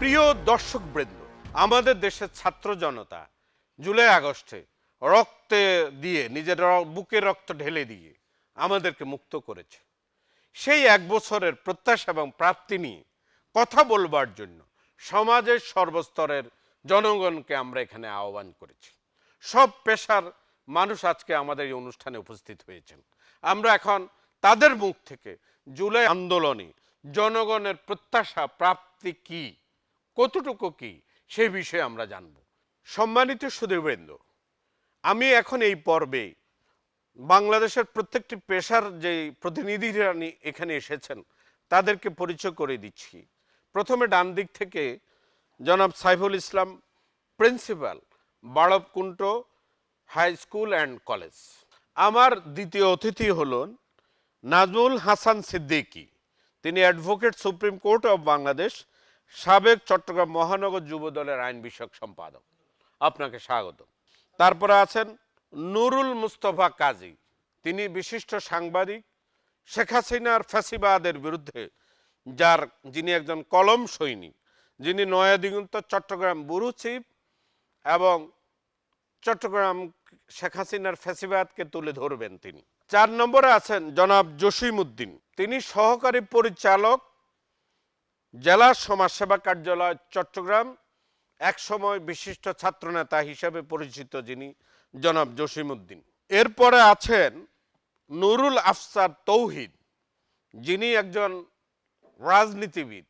প্রিয় দর্শক বৃন্দ আমাদের দেশের ছাত্র জনতা জুলাই আগস্টে রক্তে দিয়ে, নিজের বুকে রক্ত ঢেলে দিয়ে আমাদেরকে মুক্ত করেছে। সেই এক বছরের প্রত্যাশা এবং প্রাপ্তি নিয়ে কথা বলবার জন্য সমাজের সর্বস্তরের জনগণকে আমরা এখানে আহ্বান করেছি। সব পেশার মানুষ আজকে আমাদের এই অনুষ্ঠানে উপস্থিত হয়েছেন। আমরা এখন তাদের মুখ থেকে জুলাই আন্দোলনে জনগণের প্রত্যাশা, প্রাপ্তি কি? কতটুকু কি, সেই বিষয়ে আমরা জানব। সম্মানিত সুদীবৃন্দ আমি এখন এই পর্বে বাংলাদেশের প্রত্যেকটি পেশার যে প্রতিনিধিরা এখানে এসেছেন, তাদেরকে পরিচয় করে দিচ্ছি। প্রথমে ডান দিক থেকে জনাব Saiful Islam, principal, Barabkunda high school and college. আমার দ্বিতীয় অতিথি হলেন নাজমুল হাসান সিদ্দিকী। তিনি advocate supreme court of Bangladesh সাবেক চট্টগ্রাম মহানগর যুব দলের আইন বিষয়ক সম্পাদক। আপনাকে স্বাগত তারপরে আছেন নুরুল মুস্তফা কাজী। তিনি বিশিষ্ট সাংবাদিক। শেখ হাসিনার ফ্যাসিবাদের বিরুদ্ধে যার, যিনি একজন কলম সৈনিক যিনি নয়াদিগন্ত চট্টগ্রাম ব্যুরো চিফ এবং চট্টগ্রাম শেখ হাসিনার ফ্যাসিবাদকে তুলে ধরবেন তিনি। চার নম্বরে আছেন জনাব জসিম উদ্দিন তিনি সহকারী পরিচালক জেলা সমাজসেবা কার্যালয়, চট্টগ্রাম একসময় বিশিষ্ট ছাত্রনেতা হিসেবে পরিচিত যিনি জনাব জসিম উদ্দিন এরপরে আছেন নুরুল আফসার তৌহিদ, যিনি একজন রাজনীতিবিদ,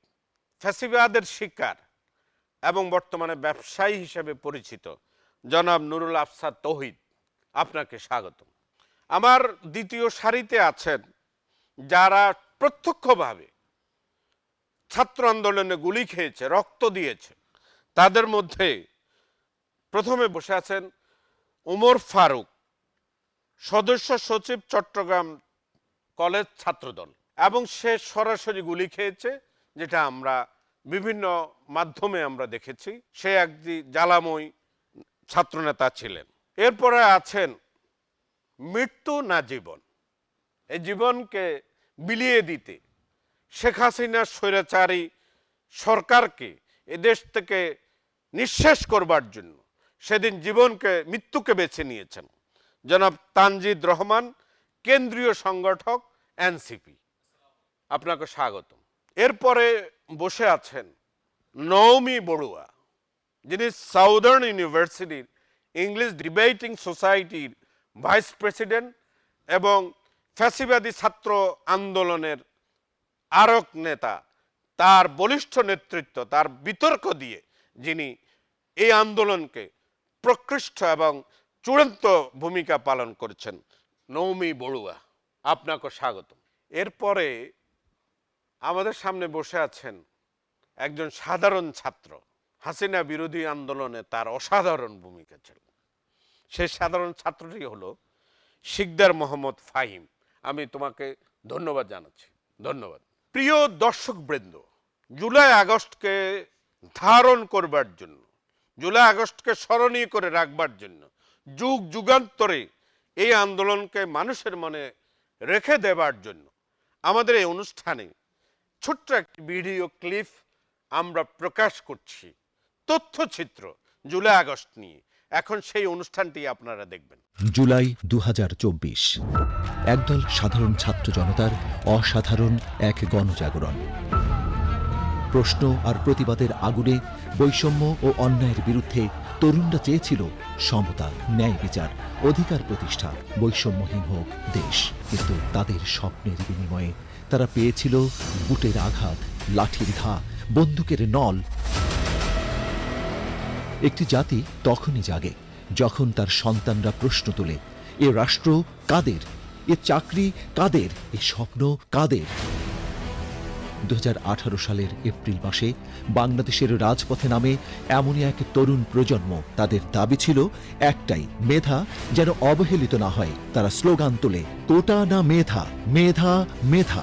ফ্যাসিবাদের শিকার এবং বর্তমানে ব্যবসায়ী হিসেবে পরিচিত জনাব নুরুল আফসার তৌহিদ। আপনাকে স্বাগত আমার দ্বিতীয় সারিতে আছেন যারা প্রত্যক্ষভাবে ছাত্র আন্দোলনে গুলি খেয়েছে, রক্ত দিয়েছে। তাদের মধ্যে প্রথমে বসে আছেন উমর ফারুক, সদস্য সচিব চট্টগ্রাম কলেজ ছাত্রদল। এবং সে সরাসরি গুলি খেয়েছে, যেটা আমরা বিভিন্ন মাধ্যমে আমরা দেখেছি। সে একটি জ্বালাময় ছাত্রনেতা ছিলেন। এরপরে আছেন মৃত্যু না জীবন। এই জীবনকে বিলিয়ে দিতে শেখ হাসিনার স্বৈরাচারী সরকারকে এদেশ থেকে নিঃশেষ করবার জন্য সেদিন জীবনকে, মৃত্যুকে বেছে নিয়েছেন জনাব তানজিদ রহমান, কেন্দ্রীয় সংগঠক এনসিপি। আপনাকে স্বাগত এরপরে বসে আছেন নৌমি বড়ুয়া, যিনি সাউদার্ন ইউনিভার্সিটির ইংলিশ ডিবেটিং সোসাইটির ভাইস প্রেসিডেন্ট এবং ফ্যাসিবাদী ছাত্র আন্দোলনের আরক নেতা, তার বলিষ্ঠ নেতৃত্ব, তার বিতর্ক দিয়ে যিনি এই আন্দোলনকে প্রকৃষ্ট এবং চূড়ান্ত ভূমিকা পালন করছেন। নৌমি বড়ুয়া, আপনাকে স্বাগত এরপরে আমাদের সামনে বসে আছেন একজন সাধারণ ছাত্র, হাসিনা বিরোধী আন্দোলনে তার অসাধারণ ভূমিকা ছিল। সেই সাধারণ ছাত্রটি হলো শিকদার মোহাম্মদ ফাহিম। আমি তোমাকে ধন্যবাদ জানাচ্ছি। ধন্যবাদ। প্রিয় দর্শক বৃন্দ জুলাই আগস্টকে ধারণ করবার জন্য, জুলাই আগস্টকে স্মরণীয় করে রাখবার জন্য, যুগ যুগান্তরে এই আন্দোলনকে মানুষের মনে রেখে দেবার জন্য আমাদের এই অনুষ্ঠানে ছোট্ট একটি ভিডিও ক্লিপ আমরা প্রকাশ করছি। তথ্যচিত্র জুলাই আগস্ট নিয়ে। এখন সেই অনুষ্ঠানটি আপনারা দেখবেন। জুলাই দু হাজার চব্বিশ। একদল সাধারণ ছাত্র জনতার অসাধারণ এক গণজাগরণ। প্রশ্ন আর প্রতিবাদের আগুনে বৈষম্য ও অন্যায়ের বিরুদ্ধে তরুণরা চেয়েছিল সমতা, ন্যায় বিচার, অধিকার প্রতিষ্ঠা, বৈষম্যহীন হোক দেশ। কিন্তু তাদের স্বপ্নের বিনিময়ে তারা পেয়েছিল বুটের আঘাত, লাঠির ঘা, বন্দুকের নল। একটি জাতি তখনই জাগে, যখন তার সন্তানরা প্রশ্ন তোলে, এ রাষ্ট্র কাদের? এ চাকরি কাদের? এ স্বপ্ন কাদের? দু হাজার আঠারো সালের এপ্রিল মাসে বাংলাদেশের রাজপথে নামে এমনই এক তরুণ প্রজন্ম তাদের দাবি ছিল, একটাই মেধা, যেন অবহেলিত না হয়। তারা স্লোগান তোলে কোটা না মেধা মেধা মেধা।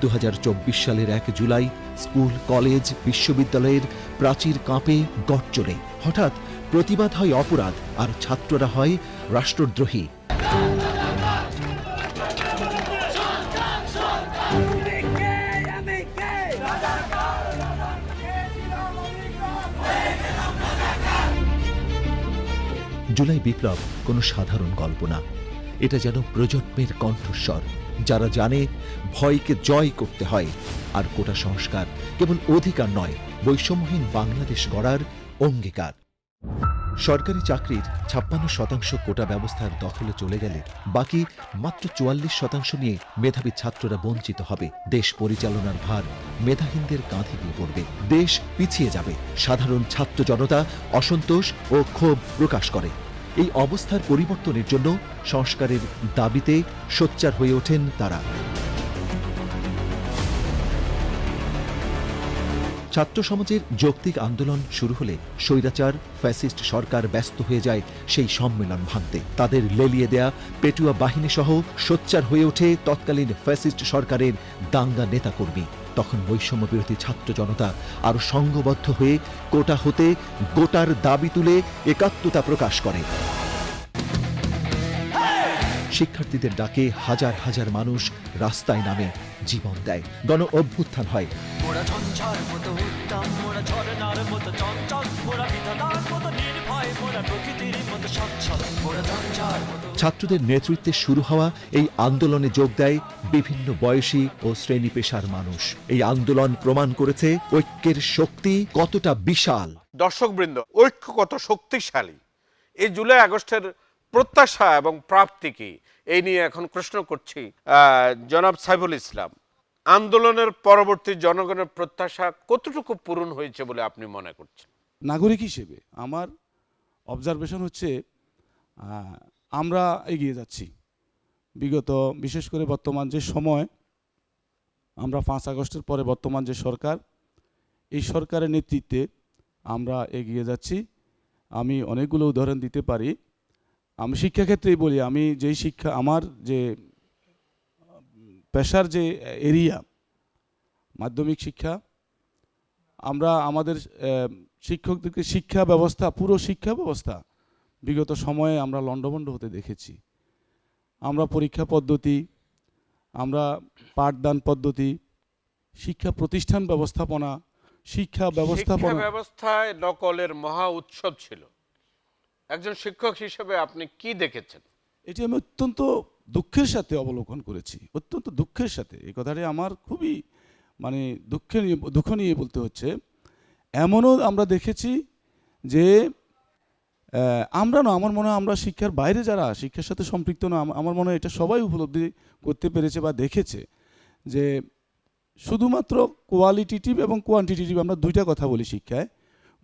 দু হাজার চব্বিশ সালের এক জুলাই স্কুল, কলেজ, বিশ্ববিদ্যালয়ের প্রাচীর কাঁপে গট হঠাৎ প্রতিবাদ হয় অপরাধ, আর ছাত্ররা হয় রাষ্ট্রদ্রোহী। জুলাই বিপ্লব কোনো সাধারণ গল্পনা এটা যেন প্রজন্মের কণ্ঠস্বর। যারা জানে ভয়কে জয় করতে হয়, আর কোটা সংস্কার কেবল অধিকার নয়, বৈষম্যহীন বাংলাদেশ গড়ার অঙ্গীকার। সরকারি চাকরির ছাপ্পান্ন শতাংশ কোটা ব্যবস্থার দখলে চলে গেলে বাকি মাত্র চুয়াল্লিশ শতাংশ নিয়ে মেধাবী ছাত্ররা বঞ্চিত হবে। দেশ পরিচালনার ভার মেধাহীনদের কাঁধে গিয়ে পড়বে। দেশ পিছিয়ে যাবে। সাধারণ ছাত্র জনতা অসন্তোষ ও ক্ষোভ প্রকাশ করে। এই অবস্থার পরিবর্তনের জন্য সংস্কারের দাবিতে সোচ্চার হয়ে ওঠেন তারা। ছাত্র সমাজের যৌক্তিক আন্দোলন শুরু হলে স্বৈরাচার, ফ্যাসিস্ট সরকার ব্যস্ত হয়ে যায় সেই সম্মেলন ভাঙতে। তাদের লেলিয়ে দেয়া পেটুয়া বাহিনী সহ সোচ্চার হয়ে ওঠে তৎকালীন ফ্যাসিস্ট সরকারের দাঙ্গা নেতাকর্মী। তখন বৈষম্য বিরোধী ছাত্র জনতা আরও সংঘবদ্ধ হয়ে কোটা হতে গোটার দাবি তুলে একাত্মতা প্রকাশ করে। শিক্ষার্থীদের ডাকে হাজার হাজার মানুষ রাস্তায় নামে জীবন দেয়। গণ অভ্যুত্থান হয়। মতো ছাত্রদের নেতৃত্বে শুরু হওয়া এই আন্দোলনে যোগ দেয় বিভিন্ন বয়সী ও শ্রেণি পেশার মানুষ। এই আন্দোলন প্রমাণ করেছে ঐক্যের শক্তি কতটা বিশাল। দর্শকবৃন্দ ঐক্য কত শক্তিশালী। এই জুলাই আগস্টের প্রত্যাশা এবং প্রাপ্তি কি? এই নিয়ে এখন প্রশ্ন করছি আহ, জনাব সাইফুল ইসলাম। আন্দোলনের পরবর্তী জনগণের প্রত্যাশা কতটুকু পূরণ হয়েছে বলে আপনি মনে করছেন? নাগরিক হিসেবে আমার অবজারভেশন হচ্ছে আহ, আমরা এগিয়ে যাচ্ছি। বিগত, বিশেষ করে বর্তমান যে সময়, আমরা পাঁচ আগস্টের পরে বর্তমান যে সরকার, এই সরকারের নেতৃত্বে আমরা এগিয়ে যাচ্ছি। আমি অনেকগুলো উদাহরণ দিতে পারি। আমি শিক্ষাক্ষেত্রেই বলি, আমি যেই শিক্ষা, আমার যে, পেশার যে এরিয়া, মাধ্যমিক শিক্ষা, আমরা আমাদের শিক্ষকদেরকে শিক্ষা ব্যবস্থা, পুরো শিক্ষা ব্যবস্থা বিগত সময়ে আমরা লণ্ডভণ্ড হতে দেখেছি। আমরা পরীক্ষা পদ্ধতি আমরা পাঠদান পদ্ধতি শিক্ষা প্রতিষ্ঠান ব্যবস্থাপনা শিক্ষা ব্যবস্থাপনা ব্যবস্থায় নকলের মহা উৎসব ছিল। একজন শিক্ষক হিসেবে আপনি কি দেখেছেন? এটি আমি অত্যন্ত দুঃখের সাথে অবলোকন করেছি অত্যন্ত দুঃখের সাথে। এই কথাটি আমার খুবই মানে দুঃখে নিয়ে দুঃখ নিয়ে বলতে হচ্ছে। এমনও আমরা দেখেছি যে আমরা না, আমার মনে হয় আমরা শিক্ষার বাইরে যারা, শিক্ষার সাথে সম্পৃক্ত না আমার মনে হয় এটা সবাই উপলব্ধি করতে পেরেছে বা দেখেছে যে শুধুমাত্র কোয়ালিটিটিভ এবং কোয়ান্টিটিভ আমরা দুইটা কথা বলি শিক্ষায়।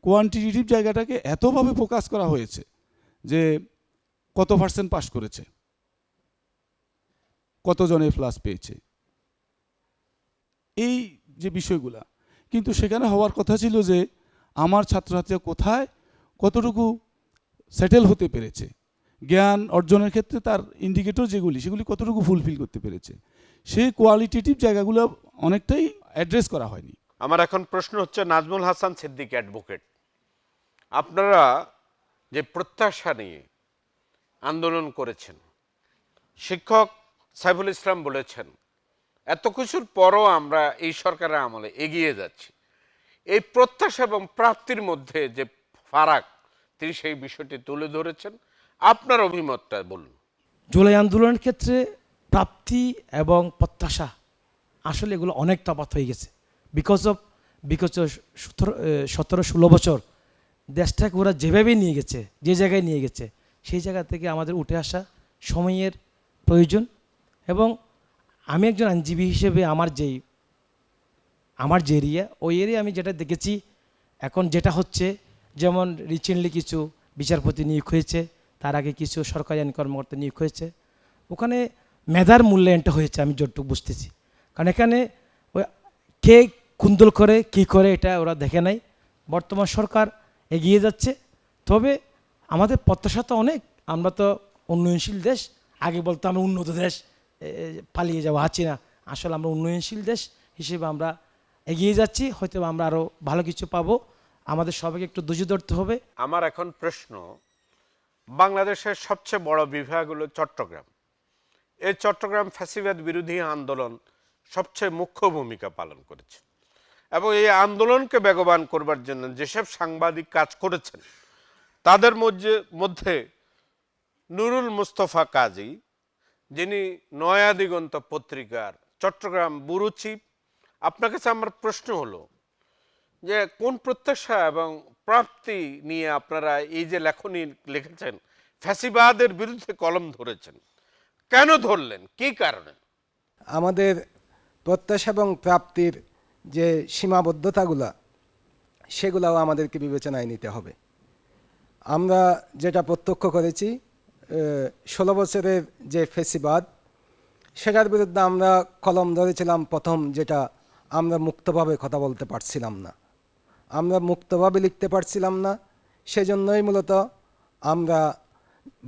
কোয়ান্টিটিভ জায়গাটাকে এতভাবে ফোকাস করা হয়েছে যে কত পার্সেন্ট পাস করেছে, কতজন প্লাস পেয়েছে। এই যে বিষয়গুলা, কিন্তু সেখানে হওয়ার কথা ছিল যে আমার ছাত্রছাত্রীরা কোথায়, কতটুকু সেটেল হতে পেরেছে। জ্ঞান অর্জনের ক্ষেত্রে তার ইন্ডিকেটর যেগুলি, সেগুলি কতটুকু ফুলফিল করতে পেরেছে। সেই কোয়ালিটেটিভ জায়গাগুলো অনেকটাই অ্যাড্রেস করা হয়নি। আমার এখন প্রশ্ন হচ্ছে নাজমুল হাসান সিদ্দিক অ্যাডভোকেট আপনারা যে প্রত্যাশা নিয়ে আন্দোলন করেছেন, শিক্ষক সাইফুল ইসলাম বলেছেন, এত কিছুর পরও আমরা এই সরকারের আমলে এগিয়ে যাচ্ছি। এই প্রত্যাশা এবং প্রাপ্তির মধ্যে যে ফারাক তিনি সেই বিষয়টি তুলে ধরেছেন। আপনার অভিমতটা বলুন। জুলাই আন্দোলনের ক্ষেত্রে প্রাপ্তি এবং প্রত্যাশা আসলে এগুলো অনেক তফাত হয়ে গেছে। বিকজ অফ বিকজ সতেরো ষোলো বছর দেশটাকে ওরা যেভাবে নিয়ে গেছে, যে জায়গায় নিয়ে গেছে, সেই জায়গা থেকে আমাদের উঠে আসা সময়ের প্রয়োজন এবং আমি একজন আইনজীবী হিসেবে আমার যেই, আমার যে এরিয়া, ওই এরিয়া আমি যেটা দেখেছি, এখন যেটা হচ্ছে যেমন রিসেন্টলি কিছু বিচারপতি নিয়োগ হয়েছে, তার আগে কিছু সরকারি আইন কর্মকর্তা নিয়োগ হয়েছে। ওখানে মেধার মূল্যায়নটা হয়েছে, আমি যতটুকু বুঝতেছি। কারণ এখানে কে কুন্দল করে, কি করে এটা ওরা দেখে নাই। বর্তমান সরকার এগিয়ে যাচ্ছে। তবে আমাদের প্রত্যাশা তো অনেক। আমরা তো উন্নয়নশীল দেশ। আগে বলতো আমরা উন্নত দেশ পালিয়ে যাওয়া আছি না। আসলে আমরা উন্নয়নশীল দেশ হিসেবে আমরা এগিয়ে যাচ্ছি। হয়তো আমরা আরও ভালো কিছু পাবো। আমাদের সবাইকে একটু ধৈর্য ধরতে হবে। আমার এখন প্রশ্ন, বাংলাদেশের সবচেয়ে বড় বিভাগ হলো চট্টগ্রাম। এই চট্টগ্রাম ফ্যাসিবাদ বিরোধী আন্দোলন সবচেয়ে মুখ্য ভূমিকা পালন করেছে। এবং এই আন্দোলনকে বেগবান করবার জন্য যেসব সাংবাদিক কাজ করেছেন, তাদের মধ্যে মধ্যে নুরুল মুস্তফা কাজী, যিনি নয়া দিগন্ত পত্রিকার চট্টগ্রাম ব্যুরো চিফ, আপনার কাছে আমার প্রশ্ন হলো যে কোন প্রত্যাশা এবং প্রাপ্তি নিয়ে আপনারা এই যে লেখনী লিখেছেন, ফ্যাসিবাদের বিরুদ্ধে কলম ধরেছেন, কেন ধরলেন, কি কারণে? আমাদের প্রত্যাশা এবং প্রাপ্তির যে সীমাবদ্ধতাগুলো, সেগুলাও আমাদেরকে বিবেচনায় নিতে হবে। আমরা যেটা প্রত্যক্ষ করেছি ষোলো বছরের যে ফেসিবাদ সেটার বিরুদ্ধে আমরা কলম ধরেছিলাম প্রথম, যেটা আমরা মুক্তভাবে কথা বলতে পারছিলাম না। আমরা মুক্তভাবে লিখতে পারছিলাম না। সেজন্যই মূলত আমরা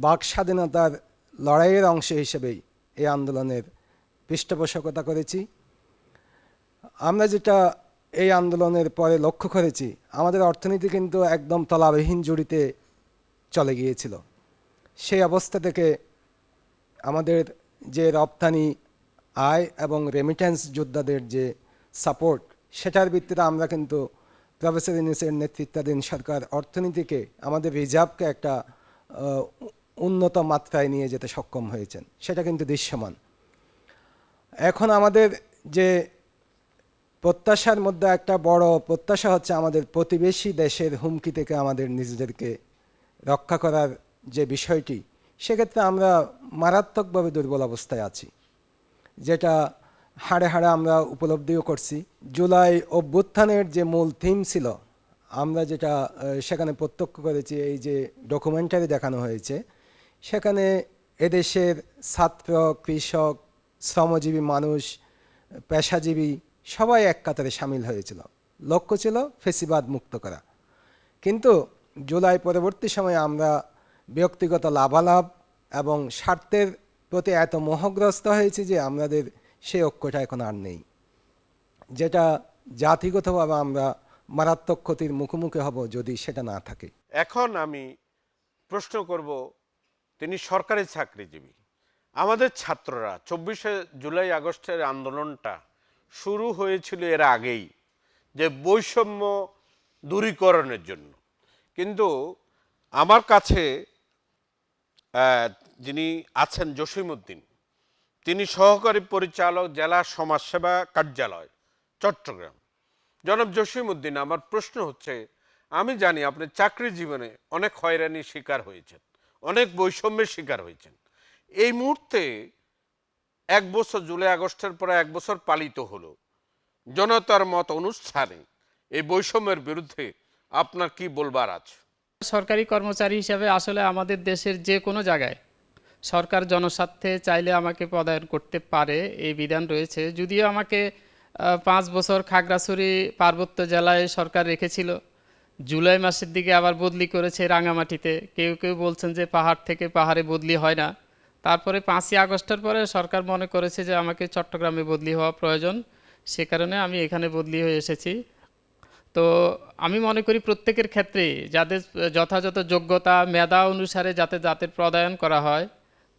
বাক স্বাধীনতার লড়াইয়ের অংশ হিসেবেই এই আন্দোলনের পৃষ্ঠপোষকতা করেছি। আমরা যেটা এই আন্দোলনের পরে লক্ষ্য করেছি, আমাদের অর্থনীতি কিন্তু একদম তলাবিহীন জুড়িতে চলে গিয়েছিল। সেই অবস্থা থেকে আমাদের যে রপ্তানি আয় এবং রেমিটেন্স যোদ্ধাদের যে সাপোর্ট সেটার ভিত্তিতে আমরা কিন্তু প্রফেসর ইউনিসের নেতৃত্বাধীন সরকার অর্থনীতিকে আমাদের রিজার্ভকে একটা উন্নত মাত্রায় নিয়ে যেতে সক্ষম হয়েছেন। সেটা কিন্তু দৃশ্যমান। এখন আমাদের যে প্রত্যাশার মধ্যে একটা বড় প্রত্যাশা হচ্ছে আমাদের প্রতিবেশী দেশের হুমকি থেকে আমাদের নিজেদেরকে রক্ষা করার যে বিষয়টি, সেক্ষেত্রে আমরা মারাত্মকভাবে দুর্বল অবস্থায় আছি। যেটা হাড়ে হাড়ে আমরা উপলব্ধিও করছি। জুলাই অভ্যুত্থানের যে মূল থিম ছিল, আমরা যেটা সেখানে প্রত্যক্ষ করেছি, এই যে ডকুমেন্টারি দেখানো হয়েছে, সেখানে এদেশের ছাত্র, কৃষক, শ্রমজীবী মানুষ, পেশাজীবী সবাই এক কাতারে সামিল হয়েছিল। লক্ষ্য ছিল ফেসিবাদ মুক্ত করা। কিন্তু জুলাই পরবর্তী সময়ে আমরা ব্যক্তিগত লাভালাভ এবং স্বার্থের প্রতি এত মোহগ্রস্ত হয়েছি যে আমাদের সেই ঐক্যটা এখন আর নেই। যেটা জাতিগতভাবে আমরা মারাত্মক ক্ষতির মুখোমুখি হব যদি সেটা না থাকে। এখন আমি প্রশ্ন করব, তিনি সরকারি চাকরিজীবী। আমাদের ছাত্ররা চব্বিশে জুলাই আগস্টের আন্দোলনটা শুরু হয়েছিল এর আগেই, যে বৈষম্য দূরীকরণের জন্য। কিন্তু আমার কাছে যিনি আছেন জসিমউদ্দিন তিনি সহকারী পরিচালক, জেলা সমাজসেবা কার্যালয়, চট্টগ্রাম। জনাব জসিমউদ্দিন, আমার প্রশ্ন হচ্ছে, আমি জানি আপনি চাকরি জীবনে অনেক হয়রানির শিকার হয়েছেন, অনেক বৈষম্যের শিকার হয়েছেন। এই মুহূর্তে এক বছর, জুলাই, আগস্টের পরে এক বছর পালিত হলো। জনতার মত অনুষ্ঠানে এই বৈষম্যের বিরুদ্ধে আপনার কি বলবার আছে? সরকারি কর্মচারী হিসাবে আসলে আমাদের দেশের যে কোনো জায়গায় সরকার জনস্বার্থে চাইলে আমাকে পদায়ন করতে পারে, এই বিধান রয়েছে। যদিও আমাকে পাঁচ বছর খাগড়াছড়ি পার্বত্য জেলায় সরকার রেখেছিল। জুলাই মাসের দিকে আবার বদলি করেছে রাঙামাটিতে। কেউ কেউ বলছেন যে পাহাড় থেকে পাহাড়ে বদলি হয় না। তারপরে পাঁচই আগস্টের পরে সরকার মনে করেছে যে আমাকে চট্টগ্রামে বদলি হওয়া প্রয়োজন। সে কারণে আমি এখানে বদলি হয়ে এসেছি। তো আমি মনে করি প্রত্যেকের ক্ষেত্রে যাদের যথাযথ যোগ্যতা, মেধা অনুসারে যাতে জাতের প্রদায়ন করা হয়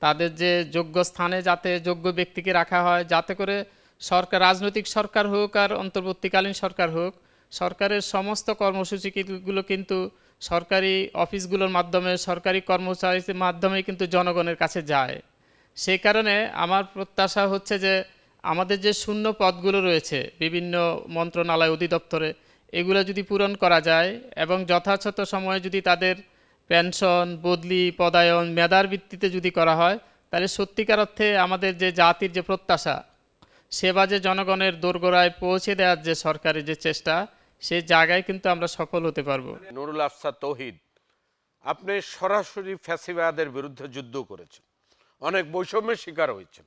তাদের যে যোগ্য স্থানে যাতে যোগ্য ব্যক্তিকে রাখা হয়, যাতে করে সরকার, রাজনৈতিক সরকার হোক আর অন্তর্বর্তীকালীন সরকার হোক, সরকারের সমস্ত কর্মসূচিগুলো কিন্তু সরকারি অফিসগুলোর মাধ্যমে, সরকারি কর্মচারীদের মাধ্যমে কিন্তু জনগণের কাছে যায়। সেই কারণে আমার প্রত্যাশা হচ্ছে যে আমাদের যে শূন্য পদগুলো রয়েছে, বিভিন্ন মন্ত্রণালয় অধিদপ্তরে, এগুলো যদি পূরণ করা যায় এবং যথাযথ সময়ে যদি তাদের পেনশন, বদলি, পদায়ন, মেধার ভিত্তিতে যদি করা হয়, তাহলে সত্যিকার অর্থে আমাদের যে জাতির যে প্রত্যাশা, সেবা যে জনগণের দোরগোড়ায় পৌঁছে দেওয়ার যে সরকারের যে চেষ্টা সেই জায়গায় কিন্তু আমরা সফল হতে পারব। নুরুল আফসা তৌহিদ, আপনি সরাসরি ফ্যাসিবাদের বিরুদ্ধে যুদ্ধ করেছেন। অনেক বৈষম্যের শিকার হয়েছেন,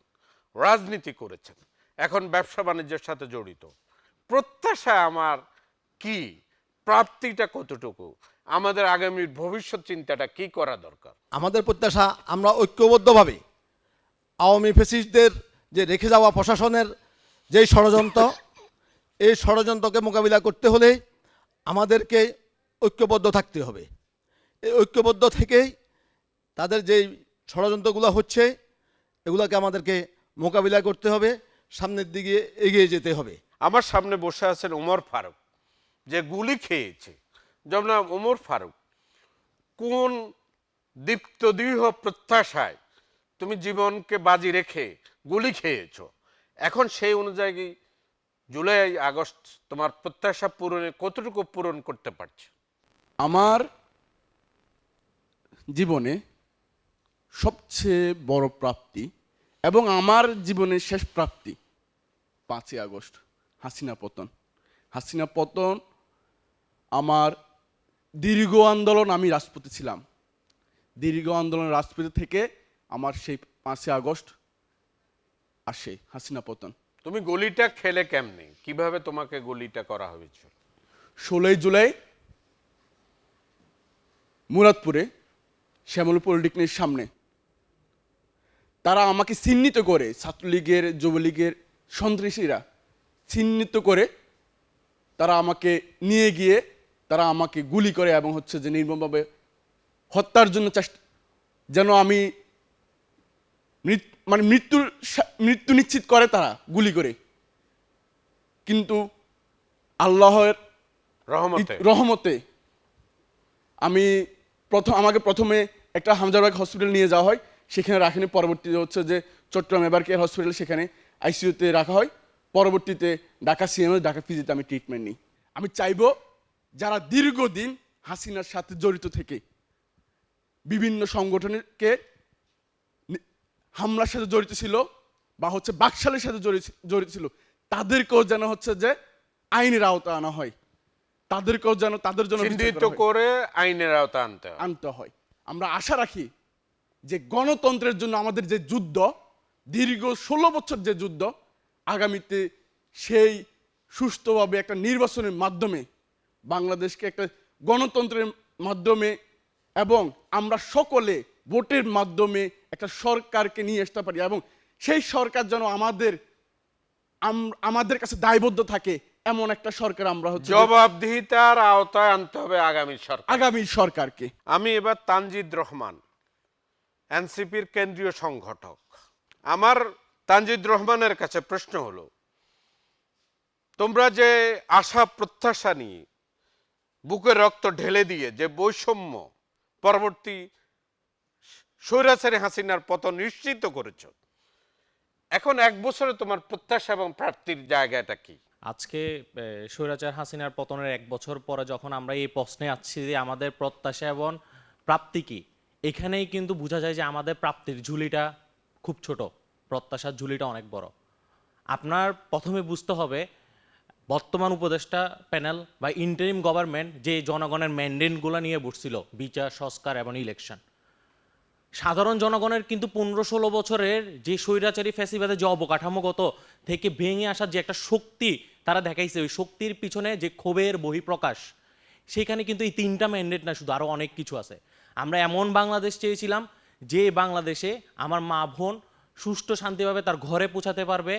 রাজনীতি করেছেন, এখন ব্যবসা বাণিজ্যের সাথে জড়িত। প্রত্যাশা আমার কি? প্রাপ্তিটা কতটুকু? আমাদের আগামী ভবিষ্যৎ চিন্তাটা কি করা দরকার? আমাদের প্রত্যাশা আমরা ঐক্যবদ্ধভাবে আওয়ামী ফেসিস্টদের যে রেখে যাওয়া প্রশাসনের যেই ষড়যন্ত্র এই ষড়যন্ত্রকে মোকাবিলা করতে হলে আমাদেরকে ঐক্যবদ্ধ থাকতে হবে। এই ঐক্যবদ্ধ থেকেই তাদের যেই ষড়যন্ত্রগুলো হচ্ছে এগুলোকে আমাদেরকে মোকাবিলা করতে হবে সামনের দিকে এগিয়ে যেতে হবে। আমার সামনে বসে আছেন ওমর ফারুক। যে গুলি খেয়েছে। যেমন ওমর ফারুক, কোন দীপ্তদীহ প্রত্যাশায় তুমি জীবনকে বাজি রেখে গুলি খেয়েছো? এখন সেই অনুযায়ী জুলাই, আগস্ট তোমার প্রত্যাশা পূরণে কতটুকু পূরণ করতে পারছে? আমার জীবনে সবচেয়ে বড় প্রাপ্তি এবং আমার জীবনের শেষ প্রাপ্তি পাঁচই আগস্ট হাসিনা পতন। হাসিনা পতন আমার দীর্ঘ আন্দোলন আমি রাজপথে ছিলাম। দীর্ঘ আন্দোলন রাজপথে থেকে আমার সেই পাঁচই আগস্ট আসে হাসিনা পতন। তুমি গলিটা খেলে কেমনে? কীভাবে তোমাকে গলিটা করা হয়েছিল? ষোলোই জুলাই মুরাদপুরে শ্যামল পলিটেকনিকের সামনে। তারা আমাকে চিহ্নিত করে ছাত্রলীগের যুবলীগের সন্ত্রাসীরা চিহ্নিত করে তারা আমাকে নিয়ে গিয়ে তারা আমাকে গুলি করে এবং হচ্ছে যে নির্মমভাবে হত্যার জন্য চেষ্টা যেন আমি মানে মৃত্যুর মৃত্যু নিশ্চিত করে তারা গুলি করে। কিন্তু আল্লাহের রহমতে। রহমতে আমি প্রথম আমাকে প্রথমে একটা হামজাবাগ হসপিটাল নিয়ে যাওয়া হয়। সেখানে রাখেনি পরবর্তীতে হচ্ছে যে চট্টগ্রাম এবার কেয়ার হসপিটাল সেখানে আইসিইউতে রাখা হয়। পরবর্তীতে ঢাকা সিএমএস ঢাকা ফিজিতে আমি ট্রিটমেন্ট নিই। আমি চাইব যারা দীর্ঘদিন হাসিনার সাথে জড়িত থেকে বিভিন্ন সংগঠনকে হামলার সাথে জড়িত ছিল বা হচ্ছে বাকশালের সাথে জড়িত ছিল তাদেরকেও যেন হচ্ছে যে আইনের আওতা আনা হয়। তাদেরকেও যেন তাদের জন্য চিহ্নিত করে আইনের আওতা আনতে আনতে হয়। আমরা আশা রাখি যে গণতন্ত্রের জন্য আমাদের যে যুদ্ধ দীর্ঘ ষোলো বছর যে যুদ্ধ আগামীতে সেই সুস্থভাবে একটা নির্বাচনের মাধ্যমে বাংলাদেশকে একটা গণতন্ত্রের মাধ্যমে এবং আমরা সকলে ভোটের মাধ্যমে একটা সরকারকে নিয়ে আসতে পারি এবং সেই সরকার যেন আমাদের আমাদের কাছে দায়বদ্ধ থাকে এমন একটা সরকার আমরা হচ্ছে জবাবদিহিতার আওতায় আনতে হবে আগামী সরকার। আগামী সরকারকে। আমি এবার তানজিদ রহমান এনসিপির কেন্দ্রীয় সংগঠক। আমার তানজিদ রহমানের কাছে প্রশ্ন হলো তোমরা যে আশা প্রত্যাশা নিয়ে বুকের রক্ত ঢেলে দিয়ে যে বৈষম্য পরবর্তী স্বৈরাচারী হাসিনার পতন নিশ্চিত করেছ। এখন এক বছরে তোমার প্রত্যাশা এবং প্রাপ্তির জায়গাটা কি? আজকে স্বৈরাচার হাসিনার পতনের এক বছর পরে যখন আমরা এই প্রশ্নে আসছি যে আমাদের প্রত্যাশা এবং প্রাপ্তি কি, এখানেই কিন্তু বোঝা যায় যে আমাদের প্রাপ্তির ঝুলিটা খুব ছোট। প্রত্যাশার ঝুলিটা অনেক বড়। আপনার প্রথমে বুঝতে হবে বর্তমান উপদেষ্টা প্যানেল বা ইন্টারিম গভর্নমেন্ট যে জনগণের ম্যান্ডেটগুলো নিয়ে বসছিল, বিচার, সংস্কার এবং ইলেকশন সাধারণ জনগণের কিন্তু পনেরো ষোলো বছরের যে স্বৈরাচারী ফ্যাসিবাদে যে অবকাঠামোগত থেকে ভেঙে আসার যে একটা শক্তি তারা দেখাইছে, ওই শক্তির পিছনে যে ক্ষোভের বহিঃপ্রকাশ, সেখানে কিন্তু এই তিনটা ম্যান্ডেট না, শুধু আরও অনেক কিছু আছে। আমরা এমন বাংলাদেশ চেয়েছিলাম যে বাংলাদেশে আমার মা বোন সুষ্ঠু শান্তিভাবে তার ঘরে পৌঁছাতে পারবে,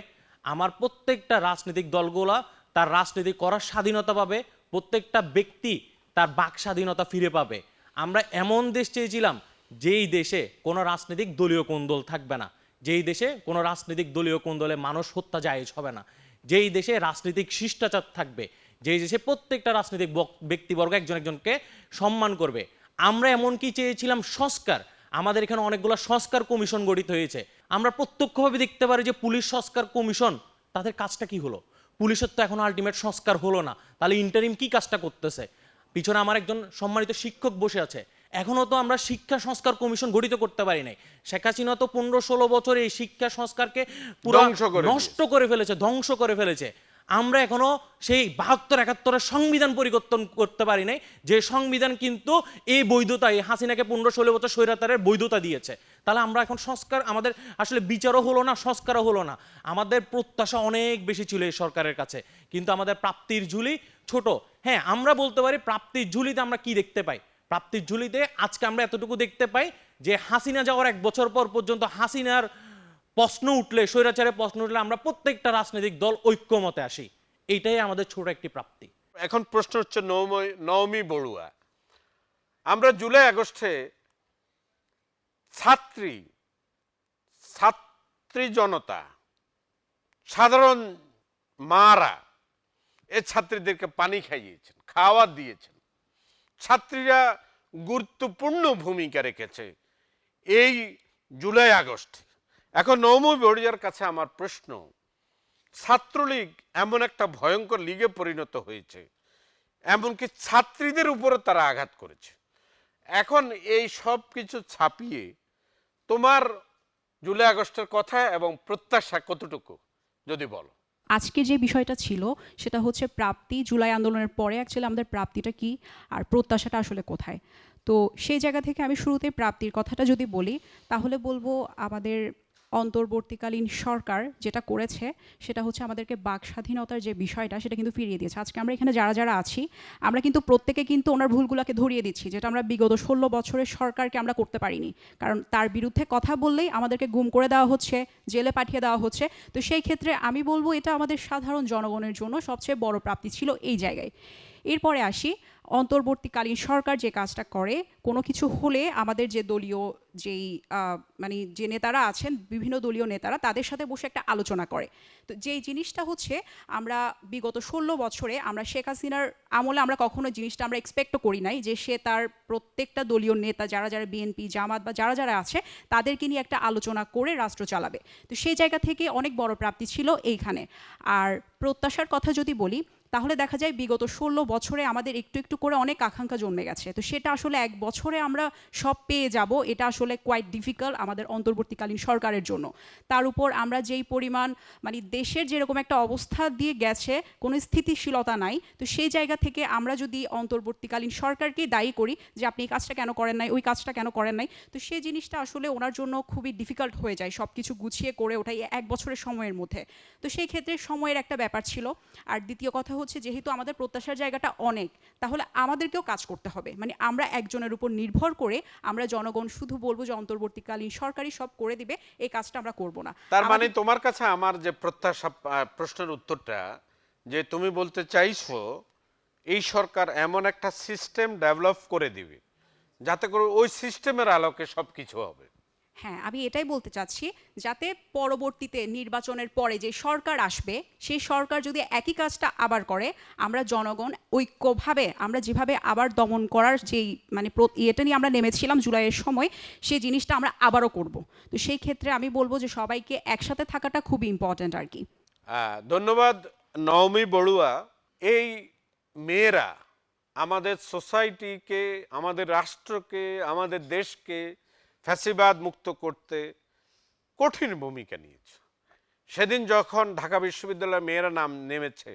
আমার প্রত্যেকটা রাজনৈতিক দলগুলা তার রাজনীতি করার স্বাধীনতা পাবে, প্রত্যেকটা ব্যক্তি তার বাক স্বাধীনতা ফিরে পাবে। আমরা এমন দেশ চেয়েছিলাম, যেই দেশে কোনো রাজনৈতিক দলীয় কোন্দল থাকবে না, যেই দেশে কোনো রাজনৈতিক দলীয় কোন্দলে মানুষ হত্যা জায়েজ হবে না, যেই দেশে রাজনৈতিক শিষ্টাচার থাকবে, যেই দেশে প্রত্যেকটা রাজনৈতিক ব্যক্তিবর্গ একজন একজনকে সম্মান করবে। আমরা এমনকি চেয়েছিলাম? সংস্কার। আমাদের এখানে অনেকগুলো সংস্কার কমিশন গঠিত হয়েছে। আমরা প্রত্যক্ষভাবে দেখতে পারি যে পুলিশ সংস্কার কমিশন, তাদের কাজটা কি হলো? পুলিশের তো এখন আলটিমেট সংস্কার হলো না। তাহলে ইন্টারিম কি কাজটা করতেছে? পিছনে আমার একজন সম্মানিত শিক্ষক বসে আছে। এখনও তো আমরা শিক্ষা সংস্কার কমিশন গঠিত করতে পারি নাই। শেখ হাসিনা তো পনেরো ষোলো বছর এই শিক্ষা সংস্কারকে পুরো নষ্ট করে ফেলেছে ধ্বংস করে ফেলেছে। আমরা এখনও সেই বাহাত্তর, একাত্তরের সংবিধান পরিবর্তন করতে পারি নাই। যে সংবিধান কিন্তু এই বৈধতা এই হাসিনাকে পনেরো, ষোলো বছর স্বৈরাচারের বৈধতা দিয়েছে। তাহলে আমরা এখন সংস্কার, আমাদের আসলে বিচারও হলো না, সংস্কারও হলো না। আমাদের প্রত্যাশা অনেক বেশি ছিল এই সরকারের কাছে। কিন্তু আমাদের প্রাপ্তির ঝুলি ছোট। হ্যাঁ আমরা বলতে পারি প্রাপ্তির ঝুলিতে আমরা কি দেখতে পাই? প্রাপ্তির ঝুলিতে আজকে আমরা এতটুকু দেখতে পাই যে হাসিনা যাওয়ার এক বছর পর পর্যন্ত হাসিনার প্রশ্ন উঠলে, স্বৈরাচারের প্রশ্ন উঠলে আমরা প্রত্যেকটা রাজনৈতিক দল ঐক্যমতে আসি। এইটাই আমাদের ছোট একটি প্রাপ্তি। এখন প্রশ্ন হচ্ছে নৌমি নওমি বড়ুয়া। আমরা জুলাই আগস্টে ছাত্রী ছাত্রী জনতা, সাধারণ মারা, এ ছাত্রীদেরকে পানি খাইয়েছেন, খাওয়া দিয়েছেন। ছাত্রীরা গুরুত্বপূর্ণ ভূমিকা রেখেছে এই জুলাই আগস্ট। এখন নৌমি বড়িয়ার কাছে আমার প্রশ্ন। ছাত্রলীগ এমন একটা ভয়ঙ্কর লিগে পরিণত হয়েছে, এমনকি ছাত্রীদের উপরে তারা আঘাত করেছে। এখন এই সব কিছু ছাপিয়ে তোমার জুলাই আগস্টের কথা এবং প্রত্যাশা কতটুকু, যদি বলো? আজকে যে বিষয়টা ছিল, সেটা হচ্ছে প্রাপ্তি, জুলাই আন্দোলনের পরে অ্যাকচুয়ালি আমাদের প্রাপ্তিটা কি আর প্রত্যাশাটা আসলে কোথায়? তো সেই জায়গা থেকে আমি শুরুতে প্রাপ্তির কথাটা যদি বলি, তাহলে বলব আমাদের অন্তর্বর্তীকালীন সরকার যেটা করেছে, সেটা হচ্ছে আমাদেরকে বাক স্বাধীনতার যে বিষয়টা, সেটা কিন্তু ফিরিয়ে দিয়েছে। আজকে আমরা এখানে যারা যারা আছি, আমরা কিন্তু প্রত্যেকে কিন্তু ওনার ভুলগুলোকে ধরিয়ে দিচ্ছি, যেটা আমরা বিগত ষোলো বছরের সরকারকে আমরা করতে পারিনি। কারণ তার বিরুদ্ধে কথা বললেই আমাদেরকে গুম করে দেওয়া হচ্ছে, জেলে পাঠিয়ে দেওয়া হচ্ছে। তো সেই ক্ষেত্রে আমি বলব এটা আমাদের সাধারণ জনগণের জন্য সবচেয়ে বড় প্রাপ্তি ছিল এই জায়গায়। এরপরে আসি অন্তর্বর্তীকালীন সরকার যে কাজটা করে, কোনো কিছু হলে আমাদের যে দলীয় যেই মানে যে নেতারা আছেন, বিভিন্ন দলীয় নেতারা তাদের সাথে বসে একটা আলোচনা করে। তো যেই জিনিসটা হচ্ছে, আমরা বিগত ষোলো বছরে আমরা শেখ হাসিনার আমলে আমরা কখনো জিনিসটা আমরা এক্সপেক্টও করি নাই যে সে তার প্রত্যেকটা দলীয় নেতা, যারা যারা বিএনপি জামাত বা যারা যারা আছে, তাদেরকে নিয়ে একটা আলোচনা করে রাষ্ট্র চালাবে। তো সেই জায়গা থেকে অনেক বড় প্রাপ্তি ছিল এইখানে। আর প্রত্যাশার কথা যদি বলি তাহলে দেখা যায় বিগত ষোলো বছরে আমাদের একটু একটু করে অনেক আকাঙ্ক্ষা জন্মে গেছে। তো সেটা আসলে এক বছরে আমরা সব পেয়ে যাব, এটা আসলে কোয়াইট ডিফিকাল্ট আমাদের অন্তর্বর্তীকালীন সরকারের জন্য। তার উপর আমরা যেই পরিমাণ মানে দেশের যেরকম একটা অবস্থা দিয়ে গেছে, কোনো স্থিতিশীলতা নাই, তো সেই জায়গা থেকে আমরা যদি অন্তর্বর্তীকালীন সরকারকে দায়ী করি যে আপনি এই কাজটা কেন করেন নাই, ওই কাজটা কেন করেন নাই, তো সেই জিনিসটা আসলে ওনার জন্য খুবই ডিফিকাল্ট হয়ে যায় সব কিছু গুছিয়ে করে ওঠাই এক বছরের সময়ের মধ্যে। তো সেই ক্ষেত্রে সময়ের একটা ব্যাপার ছিল। আর দ্বিতীয় কথা হচ্ছে যেহেতু আমাদের প্রত্যাশার জায়গাটা অনেক তাহলে আমাদেরকেও কাজ করতে হবে। মানে আমরা একজনের উপর নির্ভর করে আমরা জনগণ শুধু বলব যে অন্তর্বর্তীকালীন সরকারই সব করে দিবে এই কাজটা আমরা করব না। তার মানে তোমার কাছে আমার যে প্রত্যাশা প্রশ্নের উত্তরটা যে তুমি বলতে চাইছো এই সরকার এমন একটা সিস্টেম ডেভেলপ করে দিবে যাতে করে ওই সিস্টেমের আলোকে সব কিছু হবে। হ্যাঁ আমি এটাই বলতে চাচ্ছি যাতে পরবর্তীতে নির্বাচনের পরে যে সরকার আসবে, সেই সরকার যদি একই কাজটা আবার করে, আমরা জনগণ ঐক্যভাবে, আমরা যেভাবে আবার দমন করার যেই মানে ইয়েটা নিয়ে আমরা নেমেছিলাম জুলাইয়ের সময়, সেই জিনিসটা আমরা আবারও করব। তো সেই ক্ষেত্রে আমি বলব যে সবাইকে একসাথে থাকাটা খুবই ইম্পর্ট্যান্ট আর কি। ধন্যবাদ নওমি বড়ুয়া। এই মেয়েরা আমাদের সোসাইটিকে আমাদের রাষ্ট্রকে, আমাদের দেশকে ফ্যাসিবাদ মুক্ত করতে কঠিন ভূমিকা নিয়েছে। সেদিন যখন ঢাকা বিশ্ববিদ্যালয়ের মেয়েরা নাম নেমেছে,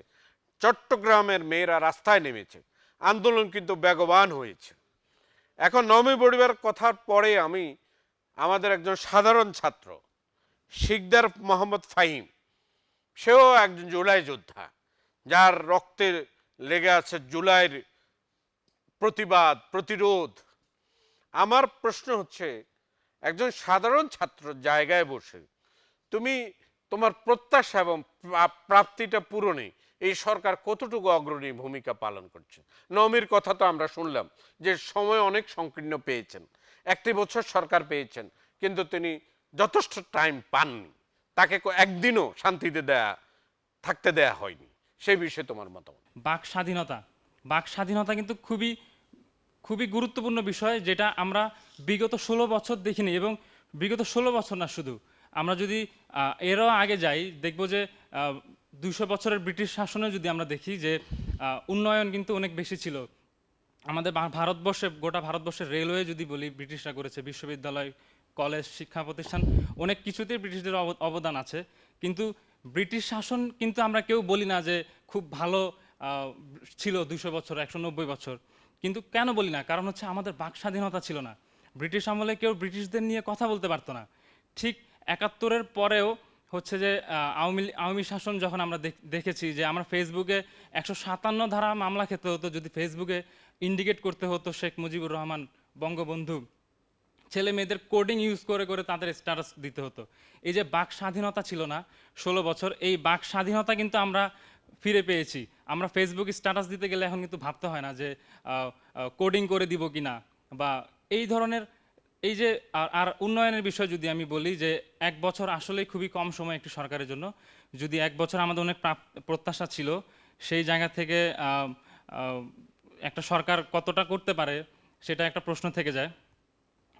চট্টগ্রামের মেয়েরা রাস্তায় নেমেছে, আন্দোলন কিন্তু বেগবান হয়েছে। এখন নবমী বড়িবার কথার পরে আমি আমাদের একজন সাধারণ ছাত্র, শিকদার মোহাম্মদ ফাহিম, সেও একজন জুলাই যোদ্ধা, যার রক্তে লেগে আছে জুলাইয়ের প্রতিবাদ, প্রতিরোধ। আমার প্রশ্ন হচ্ছে একজন সাধারণ ছাত্র জায়গায় বসে, তুমি তোমার প্রত্যাশা এবং প্রাপ্তিটা পূরণে এই সরকার কতটুকু অগ্রণী ভূমিকা পালন করছে। নমির কথা তো আমরা শুনলাম যে সময় অনেক সংকীর্ণ পেয়েছেন, একটি বছর সরকার পেয়েছেন, কিন্তু তিনি যথেষ্ট টাইম পাননি। তাকে একদিনও শান্তিতে দেয়া, থাকতে দেয়া হয়নি। সেই বিষয়ে তোমার মতামত? বাক স্বাধীনতা বাক স্বাধীনতা কিন্তু খুবই খুবই গুরুত্বপূর্ণ বিষয় যেটা আমরা বিগত ষোলো বছর দেখিনি এবং বিগত ষোলো বছর না শুধু। আমরা যদি এরও আগে যাই, দেখব যে দুশো বছরের ব্রিটিশ শাসনে যদি আমরা দেখি যে উন্নয়ন কিন্তু অনেক বেশি ছিল। আমাদের ভারতবর্ষে, গোটা ভারতবর্ষের রেলওয়ে যদি বলি, ব্রিটিশরা করেছে, বিশ্ববিদ্যালয়, কলেজ, শিক্ষা প্রতিষ্ঠান, অনেক কিছুতেই ব্রিটিশদের অব- অবদান আছে। কিন্তু ব্রিটিশ শাসন কিন্তু আমরা কেউ বলি না যে, খুব ভালো ছিল দুশো বছর, একশো নব্বই বছর। কিন্তু কেন বলি না? কারণ হচ্ছে আমাদের বাক স্বাধীনতা ছিল না। ব্রিটিশ আমলে কেউ ব্রিটিশদের নিয়ে কথা বলতে পারতো না। ঠিক একাত্তরের পরেও হচ্ছে যে আওয়ামী আওয়ামী শাসন যখন আমরা দেখ- দেখেছি যে আমরা ফেসবুকে একশো সাতান্ন ধারা মামলা খেতে হতো, যদি ফেসবুকে ইন্ডিকেট করতে হতো শেখ মুজিবুর রহমান বঙ্গবন্ধু, ছেলে মেয়েদের কোডিং ইউজ করে করে তাদের স্ট্যাটাস দিতে হতো। এই যে বাক স্বাধীনতা ছিল না, ষোলো বছর, এই বাক স্বাধীনতা কিন্তু আমরা ফিরে পেয়েছি। আমরা ফেসবুক স্ট্যাটাস দিতে গেলে এখন কিন্তু ভাবতে হয় না যে কোডিং করে দিব কি না বা এই ধরনের, এই যে, আর- উন্নয়নের বিষয় যদি আমি বলি যে, এক বছর আসলেই খুবই কম সময় একটি সরকারের জন্য। যদি এক বছর আমাদের অনেক প্রত্যাশা ছিল, সেই জায়গা থেকে একটা সরকার কতটা করতে পারে, সেটা একটা প্রশ্ন থেকে যায়।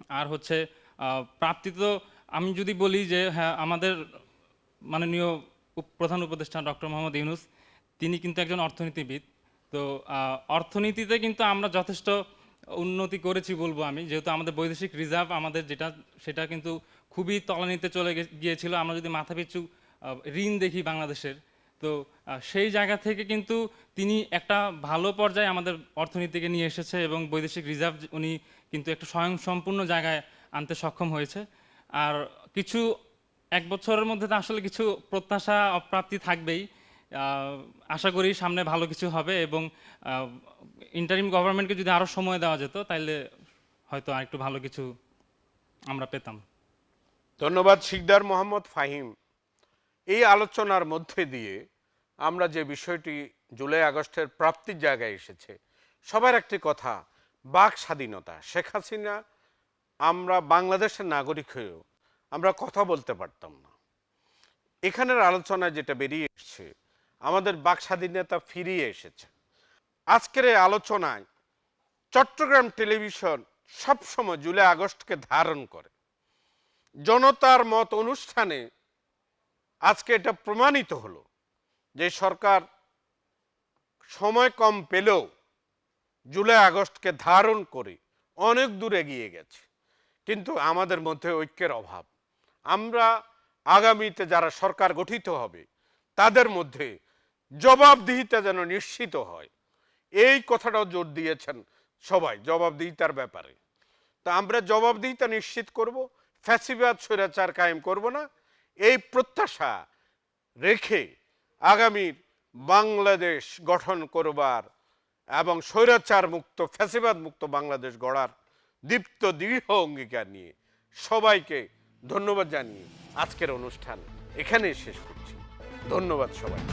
আর হচ্ছে প্রাপ্তি তো আমি যদি বলি যে হ্যাঁ আমাদের মাননীয় প্রধান উপদেষ্টা ডক্টর মোহাম্মদ ইউনুস, তিনি কিন্তু একজন অর্থনীতিবিদ। তো অর্থনীতিতে কিন্তু আমরা যথেষ্ট উন্নতি করেছি বলব আমি। যেহেতু আমাদের বৈদেশিক রিজার্ভ আমাদের যেটা সেটা কিন্তু খুবই তলানিতে চলে গিয়েছিল। আমরা যদি মাথাপিছু আহ, ঋণ দেখি বাংলাদেশের তো সেই জায়গা থেকে কিন্তু তিনি একটা ভালো পর্যায়ে আমাদের অর্থনীতিকে নিয়ে এসেছে এবং বৈদেশিক রিজার্ভ উনি কিন্তু একটা স্বয়ংসম্পূর্ণ জায়গায় আনতে সক্ষম হয়েছে। আর কিছু এক বছরের মধ্যে তো আসলে কিছু প্রত্যাশা অপ্রাপ্তি থাকবেই। আশা করি সামনে ভালো কিছু হবে এবং ইন্টারিম গভর্নমেন্টকে যদি আরও সময় দেওয়া যেত তাহলে হয়তো আরেকটু ভালো কিছু আমরা পেতাম। ধন্যবাদ, শিকদার মোহাম্মদ ফাহিম। এই আলোচনার মধ্যে দিয়ে আমরা যে বিষয়টি জুলাই আগস্টের প্রাপ্তির জায়গায় এসেছে, সবার একটি কথা, বাক স্বাধীনতা। শেখ হাসিনা, আমরা বাংলাদেশের নাগরিক হয়েও আমরা কথা বলতে পারতাম না। এখানের আলোচনায় যেটা বেরিয়ে এসছে আমাদের বাক স্বাধীনতা ফিরিয়ে এসেছে আজকের এই আলোচনায় চট্টগ্রাম টেলিভিশন সবসময় জুলাই আগস্টকে ধারণ করে। জনতার মত অনুষ্ঠানে আজকে এটা প্রমাণিত হলো যে সরকার সময় কম পেলেও জুলাই আগস্টকে ধারণ করে অনেক দূর এগিয়ে গেছে। কিন্তু আমাদের মধ্যে ঐক্যের অভাব। আমরা আগামীতে যারা সরকার গঠিত হবে, তাদের মধ্যে জবাবদিহিতা যেন নিশ্চিত হয়। এই কথাটাও জোর দিয়েছেন সবাই, জবাবদিহিতার ব্যাপারে। তা আমরা জবাবদিহিতা নিশ্চিত করব, ফ্যাসিবাদ, স্বৈরাচার কায়েম করব না। এই প্রত্যাশা রেখে আগামীর বাংলাদেশ গঠন করবার এবং স্বৈরাচার মুক্ত, ফ্যাসিবাদ মুক্ত বাংলাদেশ গড়ার দীপ্ত, দৃঢ় অঙ্গীকার নিয়ে সবাইকে ধন্যবাদ জানিয়ে আজকের অনুষ্ঠান এখানেই শেষ করছি। ধন্যবাদ সবাই